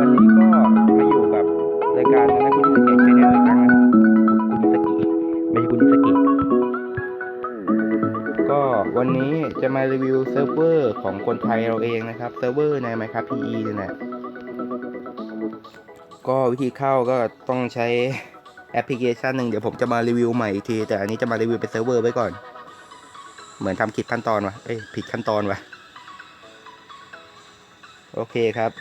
วันนี้ก็มาอยู่กับรายการนะคุณนิสกิชแนลอีกครั้งนะคุณนิสกิไม่ใช่คุณนิสกิก็วันนี้จะมารีวิวเซิร์ฟเวอร์ของคนไทยเราเองนะครับเซิร์ฟเวอร์ใน Minecraft PE นี่แหละก็วิธีเข้าก็ต้องใช้แอปพลิเคชันหนึ่งเดี๋ยวผมจะมารีวิวใหม่อีกที แต่อันนี้จะมารีวิวเป็นเซิร์ฟเวอร์ไว้ก่อน เหมือนทำผิดขั้นตอนวะเอ้ยผิดขั้นตอนวะโอเคครับ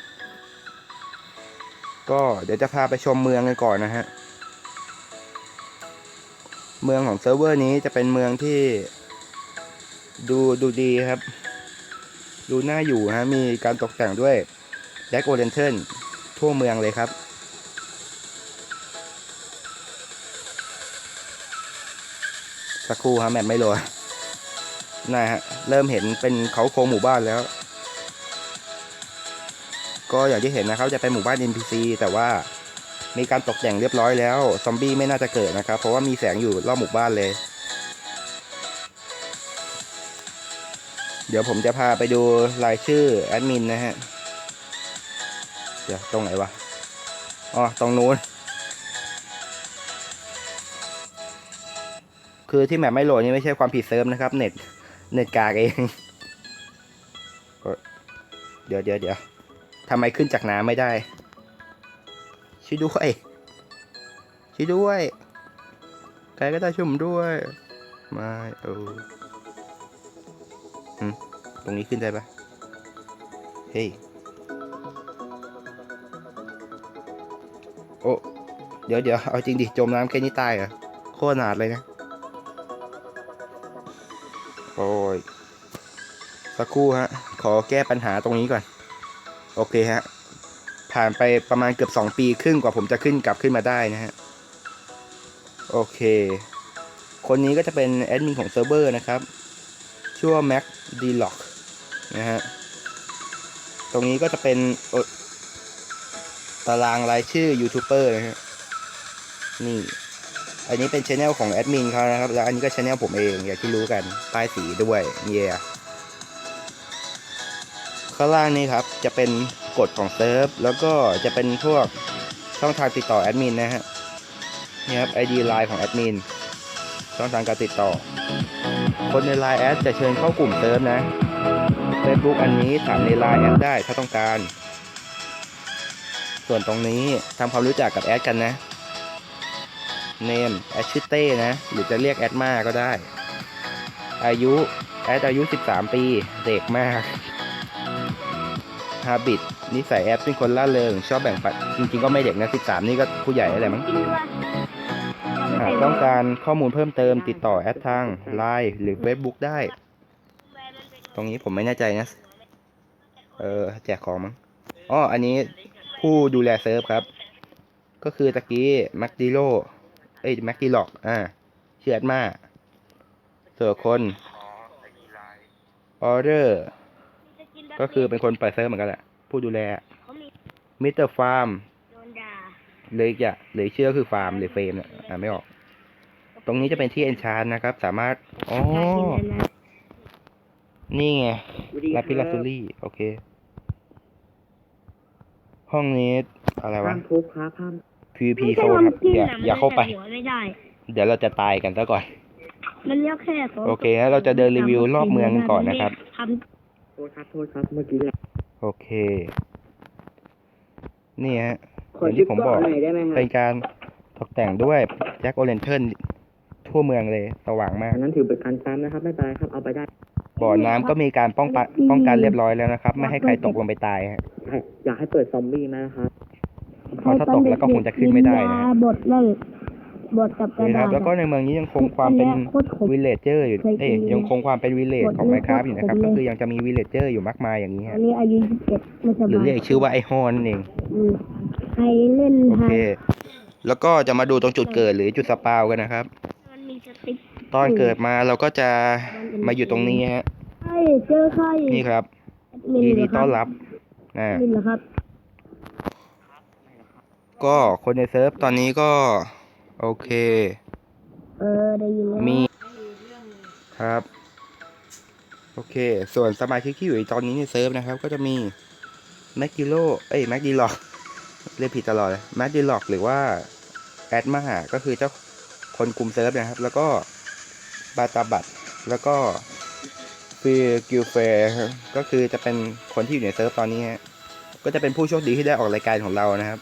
ก็เดี๋ยวจะพาไปชมเมืองกันก่อนนะฮะ เมืองของเซิร์ฟเวอร์นี้จะเป็นเมืองที่ดูดูดีครับ ดูน่าอยู่ฮะ มีการตกแต่งด้วยแจ็คโอเรนเทิลทั่วเมืองเลยครับ สักครู่ฮะแมปไม่โหลดนะฮะ เริ่มเห็นเป็นเขาโครงหมู่บ้านแล้ว ก็อย่างที่เห็นนะครับจะเป็นหมู่บ้าน NPC แต่ว่ามีการตกแต่งเรียบร้อยแล้ว ซอมบี้ไม่น่าจะเกิดนะครับ เพราะว่ามีแสงอยู่รอบหมู่บ้านเลย เดี๋ยวผมจะพาไปดูรายชื่อแอดมินนะฮะ เดี๋ยวตรงไหนวะ อ๋อ ตรงนู้น คือที่แมปไม่โหลดนี่ไม่ใช่ความผิดเซิร์ฟนะครับ เน็ต เน็ตกากเอง เดี๋ยวเดี๋ยวเดี๋ยว ทำไมขึ้นจากน้ำไม่ได้ ช่วยด้วย ช่วยด้วย ใครก็ได้ช่วยผมด้วย ไม่เออตรงนี้ขึ้นได้ปะเฮ้ย โอ้ เดี๋ยวเดี๋ยวเอาจริงดิ จมน้ำแค่นี้ตายเหรอ โคตรหนาดเลยนะ โอ้ย สักครู่ฮะ ขอแก้ปัญหาตรงนี้ก่อน โอเคฮะ ผ่านไปประมาณเกือบ 2 ปีครึ่งกว่าผมจะขึ้นกลับขึ้นมาได้นะฮะ โอเค คนนี้ก็จะเป็นแอดมินของเซิร์ฟเวอร์นะครับ ชื่อว่า Mac d l o c k นะฮะ ตรงนี้ก็จะเป็นตารางรายชื่อยูทูบเบอร์นะฮะ นี่ อันนี้เป็นช anel ของแอดมินเขานะครับ แล้วอันนี้ก็ช anel ผมเอง อย่างที่รู้กัน ป้ายสีด้วย เย่ yeah. ข้างล่างนี้ครับจะเป็นกฎของเซิร์ฟแล้วก็จะเป็นพวกช่องทางติดต่อแอดมินนะฮะนี่ครับ ID ไลน์ของแอดมินช่องทางการติดต่อ คนในไลน์แอดจะเชิญเข้ากลุ่มเซิร์ฟนะ Facebook อันนี้ถามในไลน์แอดได้ถ้าต้องการ ส่วนตรงนี้ทำความรู้จักกับแอดกันนะเนมแอดชื่อเต้นะ หรือจะเรียกแอดมาก็ได้ อายุแอดอายุ 13 ปี เด็กมาก ฮาบิตนิสัยแอปเป็นคนล่าเริง ชอบแบ่งปันจริงๆก็ไม่เด็กนะ13 นี่ก็ผู้ใหญ่อะไรมั้งจริงด้วยหากต้องการข้อมูลเพิ่มเติมติดต่อแอดทาง Line หรือ Facebook ได้ ตรงนี้ผมไม่แน่ใจนะ เออแจกของมั้งอ๋ออันนี้ผู้ดูแลเซิร์ฟครับ ก็คือตะกี้แม็กดิโลเอ้ยแม็กดิล็อกอ่าชื่อแอดมาส่วนคนออเดอร์ ก็คือเป็นคนเปิดเซิร์ฟเหมือนกันแหละ ผู้ดูแลเขามีมิสเตอร์ฟาร์มโดนด่าเลยจะหรือชื่อคือฟาร์มหรือเฟรมเนี่ยอ่านไม่ออก ตรงนี้จะเป็นที่เอนชานนะครับ สามารถอ๋อการกินนะนะนี่ไงลาปิลาซูรี่โอเค ห้องนี้อะไรวะ ห้ามทุบครับห้าม PVP ไม่โซใช่นครับวมจิ้นอย่านะอย่าเข้าไปมันม่ใส่หัวไม่ได้ เดี๋ยวเราจะตายกันซะก่อน มันเรียกแค่สงโอเคงั้นเราจะเดินรีวิวรอบเมืองกันก่อนนะครับท โทษครับโทษครับเมื่อกี้แหละโอเค นี่ฮะขออย่างชิที่ปผมก่บออนกหน่อยได้ไหมครัเป็บนการตกแต่งด้วยแจ็คโอเรนเทิลทั่วเมืองเลยสว่างมากอันนั้นถือเป็นการซ้ำนะครับ ไม่เป็นไรครับเอาไปได้ บ่อน้ำก็มีการป้องกันป้องกันเรียบร้อยแล้วนะครับ ไม่ให้ใครตกลงไปตายฮะอยากให้เปิดซอมบี้ไหมนะครับำเพราะถ้าตกแล้วก็คงจะขึ้นไม่ได้นะบทนั่น บทกับกระนี่คดารัษบแล้วก็ในเมืองนี้ยังคงความเป็นโคตรขมวิลเลจเจอร์อยู่เคยกินเอ้ยยังคงความเป็นวิลเลจของหมไมดคนี้ราฟอยู่นะครับ โคตรขมเลย ก็คือยังจะมีวิลเลจเจอร์อยู่มากมายอย่างนี้อัฮะนนี้อายุยี่สิบเจ็ดไม่สบายหรือเรียกชื่อว่าไอฮอนนั่นเอง อืมใครเล่นโอฮะเค แล้วก็จะมาดูตรงจุดเกิดหรือจุดสปาวกันนะครับ มันมีสติ๊กตอนเกิดมาเราก็จะมาอยู่ตรงนี้ฮะใช่เจอใครนี่ครับมิยินเหดีรอคต้รัอนรับอ่ามินเหรอครับก็คนในเซิร์ฟตอนนี้ก็ โอเค เออได้ยินแล้วมีครับ โอเค ส่วนสมาชิกที่อยู่ในตอนนี้ในเซิร์ฟนะครับ ก็จะมีแม็กกิโลเอ้ยแม็กดีล็อกเรียกผิดตลอดเลยแมดดิล็อกหรือว่าแอดมาก็คือเจ้าคนกลุ่มเซิร์ฟนะครับ แล้วก็บาตาบัตแล้วก็ฟิลกิลเฟก็คือจะเป็นคนที่อยู่ในเซิร์ฟตอนนี้ฮะก็จะเป็นผู้โชคดีที่ได้ออกรายการของเรานะครับ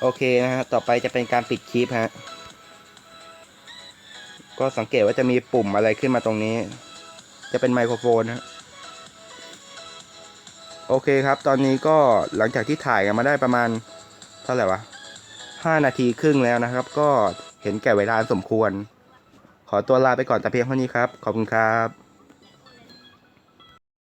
โอเคนะฮะ ต่อไปจะเป็นการปิดคลิปฮะ ก็สังเกตว่าจะมีปุ่มอะไรขึ้นมาตรงนี้ จะเป็นไมโครโฟนฮะ โอเคครับ ตอนนี้ก็หลังจากที่ถ่ายกันมาได้ประมาณ เท่าไหร่วะห้านาทีครึ่งแล้วนะครับ ก็เห็นแก่เวลาสมควร ขอตัวลาไปก่อนแต่เพียงเท่านี้ครับ ขอบคุณครับ